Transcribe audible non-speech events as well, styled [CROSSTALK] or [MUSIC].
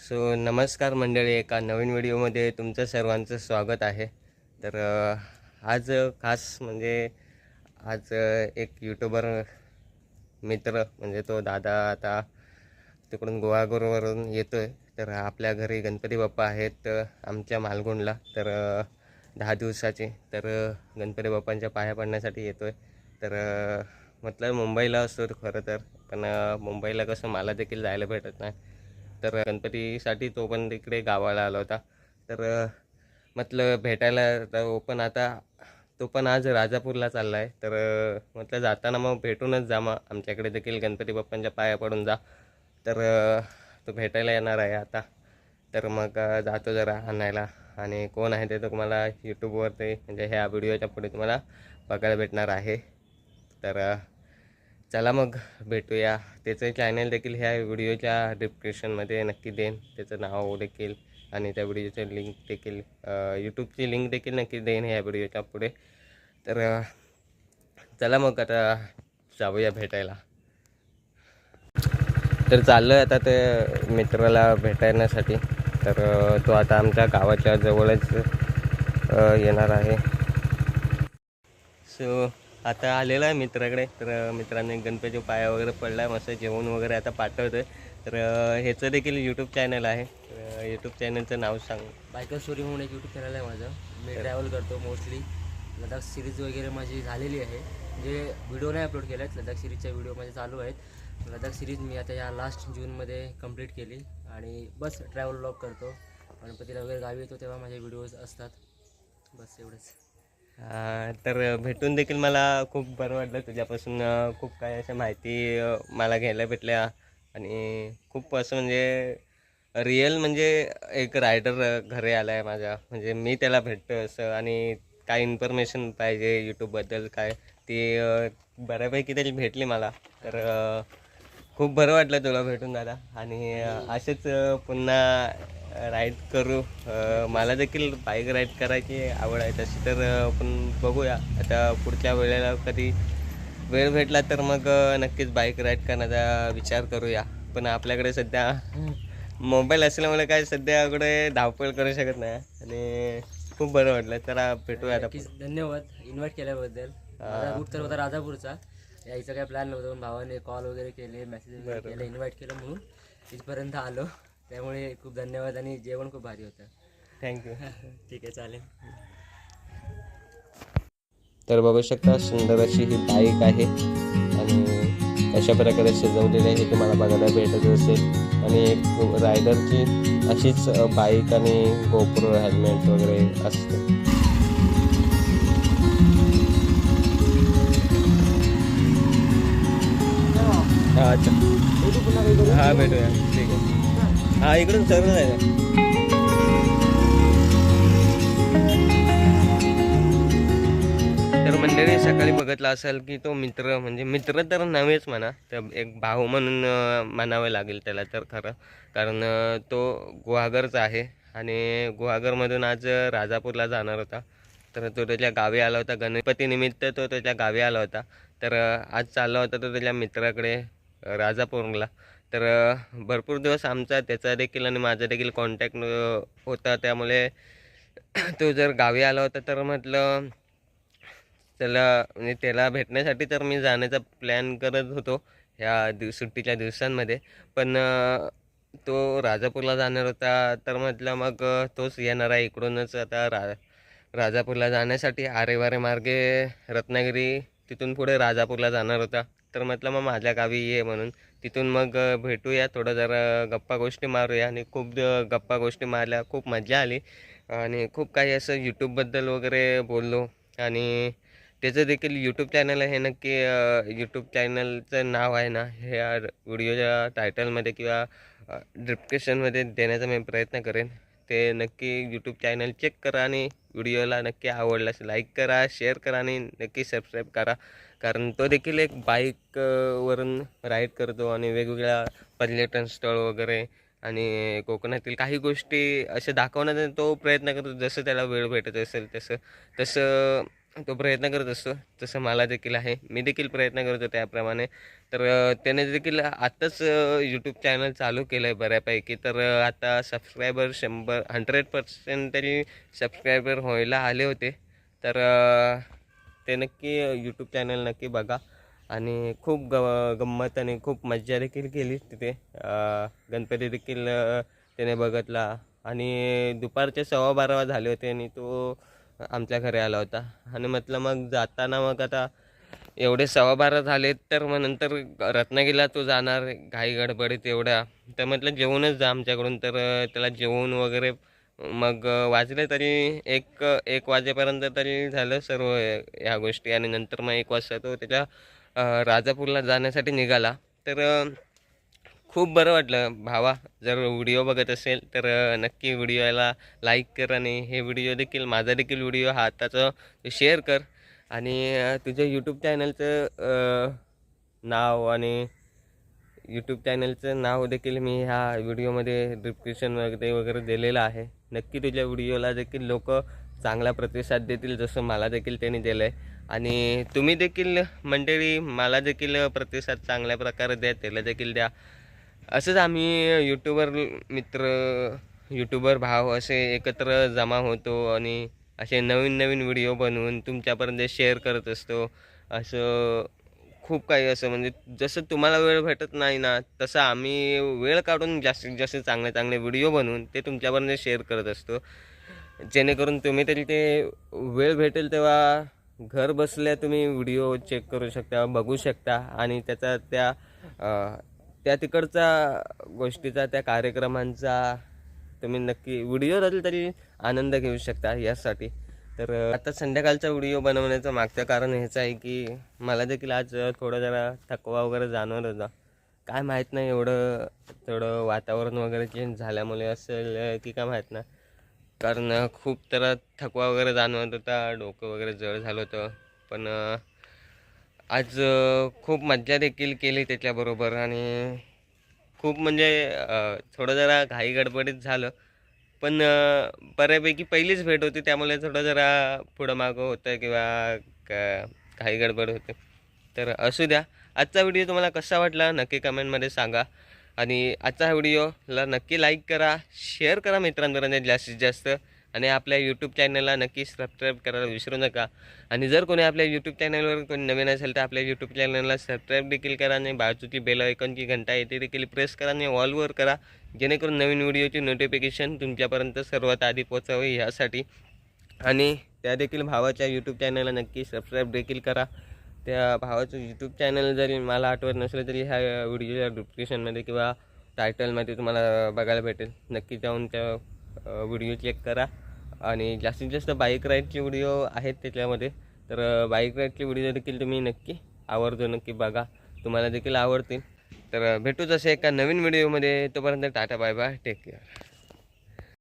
So नमस्कार मंडळी एका नवीन व्हिडिओमध्ये तुमचं सर्वांचं स्वागत आहे. तर आज खास म्हणजे आज एक यूट्यूबर मित्र म्हणजे तो दादा आता तिकडून गोवागोरवरून येतो आहे तर आपल्या घरी गणपती बाप्पा आहेत आमच्या मालगुणला. तर दहा दिवसाचे तर गणपती बाप्पांच्या पाया पडण्यासाठी येतो आहे तर म्हटलं मुंबईला असतो खरं तर पण मुंबईला कसं मला देखील जायला भेटत नाही. तर गणपतीसाठी तो पण तिकडे गावाला आला होता. तर म्हटलं भेटायला तो पण आता तो पण आज राजापूरला चालला आहे तर म्हटलं जाताना मग भेटूनच जा मग. आमच्याकडे देखील गणपती बाप्पांच्या पाया पडून जा. तर तो भेटायला येणार आहे आता. तर मग जातो जरा आणायला. आणि कोण आहे ते तुम्हाला यूट्यूबवरती म्हणजे ह्या व्हिडिओच्या पुढे तुम्हाला बघायला भेटणार आहे. तर चला मग भेटूया. त्याचं चॅनल देखील ह्या व्हिडिओच्या डिस्क्रिप्शनमध्ये नक्की देईन. त्याचं नाव देखील आणि त्या व्हिडिओचं लिंक देखील यूट्यूबची लिंक देखील नक्की देईन ह्या व्हिडिओच्या पुढे. तर चला मग आता जाऊया भेटायला. तर चाललं आहे आता ते मित्राला भेटण्यासाठी तर तो आता आमच्या गावाच्या जवळच येणार आहे. सो आता आलेला आहे मित्राकडे. तर मित्राने गणपती पाया वगैरे पडला आहे मस्त जेवण वगैरे आता पाठवतं आहे तर ह्याचं देखील यूट्यूब चॅनल आहे. तर यूट्यूब चॅनलचं नाव सांग. बायकर स्टोरी म्हणून एक यूट्यूब चॅनल आहे माझं. मी ट्रॅव्हल करतो मोस्टली लडाख सिरीज वगैरे माझी झालेली आहे. म्हणजे व्हिडिओ नाही अपलोड केले आहेत लडाख सिरीजच्या व्हिडिओ माझे चालू आहेत. लडाख सिरीज मी आता या लास्ट जूनमध्ये कंप्लीट केली. आणि बस ट्रॅव्हल ब्लॉग करतो. गणपतीला वगैरे गावी येतो तेव्हा माझे व्हिडिओज असतात. बस एवढंच. तर भेटून देखील मला खूप बरं वाटलं तुझ्यापासून. खूप काही अशा माहिती मला घ्यायला भेटल्या. आणि खूप असं म्हणजे रिअल म्हणजे एक रायडर घरी आला आहे माझ्या. म्हणजे मी त्याला भेटतो असं. आणि काय इन्फॉर्मेशन पाहिजे यूट्यूबबद्दल काय ती बऱ्यापैकी तरी भेटली मला. तर खूप बरं वाटलं तुला भेटून दादा. आणि असेच पुन्हा राईड करू. मला देखील बाईक राईड करायची आवड आहे. तशी तर आपण बघूया. आता पुढच्या वेळेला कधी वेळ भेटला तर मग नक्कीच बाईक राईड करण्याचा विचार करूया. पण आपल्याकडे सध्या मोबाईल असल्यामुळे काय सध्याकडे धावपळ करू शकत नाही. आणि खूप बरं वाटलं. चला भेटूया आता धन्यवाद इन्व्हाइट केल्याबद्दल. माझा रूट तर होता राजापूरचा. यायचं काय प्लॅन नव्हतं. भावाने कॉल वगैरे केले मेसेज वगैरे केले इन्व्हाइट केलं म्हणून. इथपर्यंत आलो. त्यामुळे खूप धन्यवाद आणि जेवण खूप भारी होतं. थँक्यू [LAUGHS] ठीक आहे चालेल. तर बघू शकता सुंदर अशी ही बाईक आहे. आणि अशा प्रकारे सजवलेली आहे हे तुम्हाला बघायला भेटत असेल. आणि एक रायडरची अशीच बाईक आणि गोप्रो हेल्मेट वगैरे असते. अच्छा. हा भेटूया. ठीक आहे. हा इकडून सर्व जायचं तर मंडळी सकाळी बघितला असेल की तो मित्र म्हणजे मित्र तर नव्हेच म्हणा तर एक भाऊ म्हणून म्हणावं लागेल त्याला तर खरं. कारण तो गुहागरचा आहे आणि गुहागरमधून आज राजापूरला जाणार होता. तर तो त्याच्या गावी आला होता. गणपतीनिमित्त तो त्याच्या गावी आला होता. तर आज चालला होता तो त्याच्या मित्राकडे राजापूरला. तर भरपूर दिवस आमचा त्याचा देखील आणि माझा देखील कॉन्टॅक्ट होता. त्यामुळे तो जर गावी आला होता तर म्हटलं त्याला म्हणजे त्याला भेटण्यासाठी तर मी जाण्याचा प्लॅन करत होतो ह्या दिव सुट्टीच्या दिवसांमध्ये. पण तो राजापूरला जाणार होता तर म्हटलं मग तोच येणार आहे इकडूनच. आता रा राजापूरला जाण्यासाठी आरेवारे मार्गे रत्नागिरी तिथून पुढे राजापूरला जाणार होता. तर म्हटलं मग माझ्या गावी ये म्हणून. तिथून मग भेटूया. थोडं जरा गप्पा गोष्टी मारूया. आणि खूप गप्पा गोष्टी मारल्या. खूप मजा आली. आणि खूप काही असं यूट्यूबबद्दल वगैरे बोललो. आणि त्याचं देखील यूट्यूब चॅनल आहे. नक्की यूट्यूब चॅनलचं नाव आहे ना हे व्हिडिओच्या टायटलमध्ये किंवा डिस्क्रिप्शनमध्ये देण्याचा मी प्रयत्न करेन. ते नक्की यूट्यूब चॅनल चेक करा आणि व्हिडिओला नक्की आवडल्यास लाईक करा शेअर करा आणि नक्की सबस्क्राईब करा. कारण तो देखील एक बाईकवरून राईड करतो आणि वेगवेगळ्या पर्यटन स्थळ वगैरे आणि कोकणातील काही गोष्टी असे दाखवण्याचा तो प्रयत्न करतो. जसं त्याला वेळ भेटत असेल तसं. तसं तो प्रयत्न करत असतो. तसं मला देखील आहे. मी देखील प्रयत्न करतो त्याप्रमाणे. तर त्याने देखील आत्ताच यूट्यूब चॅनल चालू केलं आहे बऱ्यापैकी. तर आता सबस्क्रायबर शंभर हंड्रेड पर्सेंट तरी सबस्क्रायबर व्हायला आले होते. तर ते नक्की यूट्यूब चॅनल नक्की बघा. आणि खूप ग गंमत आणि खूप मज्जा देखील केली तिथे. गणपती देखील त्याने बघितला. आणि दुपारचे सव्वा बारा झाले होते आणि तो आमच्या घरी आला होता. आणि म्हटलं मग जाताना मग आता एवढे सव्वा बारा झाले तर मग नंतर रत्नागिरीला तो जाणार घाई गडबडीत एवढ्या. तर म्हटलं जेवूनच जा आमच्याकडून. तर त्याला जेवून वगैरे मग वाजले तरी एक एक वाजेपर्यंत तरी झालं सर्व ह्या गोष्टी. आणि नंतर मग एक वाजता तो त्याच्या राजापूरला जाण्यासाठी निघाला. तर खूप बरं वाटलं. भावा जर व्हिडिओ बघत असेल तर नक्की व्हिडिओला लाईक कर आणि हे व्हिडिओ देखील माझा देखील व्हिडिओ हा आत्ताचं शेअर कर. आणि तुझ्या यूट्यूब चॅनलचं नाव आणि यूट्यूब चॅनलचं नाव देखील मी ह्या व्हिडिओमध्ये डिस्क्रिप्शन वगैरे वगैरे दिलेलं आहे. नक्की तुझ्या व्हिडिओला देखील लोक चांगला प्रतिसाद देतील जसं मला देखील त्यांनी दिलं आहे आणि तुम्ही देखील मंडळी मला देखील प्रतिसाद चांगल्या प्रकारे द्या त्याला देखील द्या. असंच आम्ही यूट्यूबर मित्र यूट्यूबर भाव असे एकत्र जमा होतो आणि असे नवीन नवीन व्हिडिओ बनवून तुमच्यापर्यंत शेअर करत असतो. असं खूप काही असं म्हणजे जसं तुम्हाला वेळ भेटत नाही ना तसं आम्ही वेळ काढून जास्तीत जास्त चांगले चांगले व्हिडिओ बनवून ते तुमच्यापर्यंत शेअर करत असतो. जेणेकरून तुम्ही तरी ते वेळ भेटेल तेव्हा घर बसल्या तुम्ही व्हिडिओ चेक करू शकता बघू शकता आणि त्याचा त्या त्या तिकडचा गोष्टीचा त्या कार्यक्रमांचा तुम्ही नक्की व्हिडिओ तरी तरी आनंद घेऊ शकता यासाठी. तर आता संध्याकाळचा व्हिडिओ बनवण्याचं मागचं कारण हेच आहे की मला देखील आज थोडं जरा थकवा वगैरे जाणवत होता. काय माहीत नाही एवढं थोडं वातावरण वगैरे चेंज झाल्यामुळे असेल की काय माहीत नाही कारण खूप तर थकवा वगैरे जाणवत होता डोकं वगैरे जड झालं होतं. पण आज खूप मज्जा देखील केली त्याच्याबरोबर आणि खूप म्हणजे थोडं जरा घाई गडबडीत झालं. पण बऱ्यापैकी पहिलीच भेट होती त्यामुळे थोडं जरा पुढं मागं होतं किंवा क- घाई गडबड होते. तर असू द्या. आजचा व्हिडिओ तुम्हाला कसा वाटला नक्की कमेंटमध्ये सांगा. आणि आजचा हा व्हिडिओला नक्की लाईक करा शेअर करा मित्रांपर्यंत जास्तीत जास्त. आणि आपल्या यूट्यूब चॅनलला नक्की सबस्क्राईब करायला विसरू नका. आणि जर कोणी आपल्या यूट्यूब चॅनलवर कोणी नवीन असेल तर आपल्या यूट्यूब चॅनलला सबस्क्राईब देखील करा आणि बाजूची बेल ऐकनची घंटा येते देखील प्रेस करा आणि ऑलवर करा. जेणेकरून नवीन व्हिडिओची नोटिफिकेशन तुमच्यापर्यंत सर्वात आधी पोचावे ह्यासाठी. आणि त्या देखील भावाच्या यूट्यूब चॅनलला नक्की सबस्क्राईब देखील करा. त्या भावाचं यूट्यूब चॅनल जरी मला आठवत नसलं तरी ह्या व्हिडिओच्या डिस्क्रिप्शनमध्ये किंवा टायटलमध्ये तुम्हाला बघायला भेटेल. नक्की जाऊन त्या व्हिडिओ चेक करा. आणि जास्तीत जास्त बाईक राईडचे व्हिडिओ आहेत त्याच्यामध्ये. तर बाईक राईडचे व्हिडिओ देखील तुम्ही नक्की आवडतो नक्की बघा. तुम्हाला देखील आवडतील. तर भेटूच असे एका नवीन व्हिडिओमध्ये तोपर्यंत ta ta bye bye take care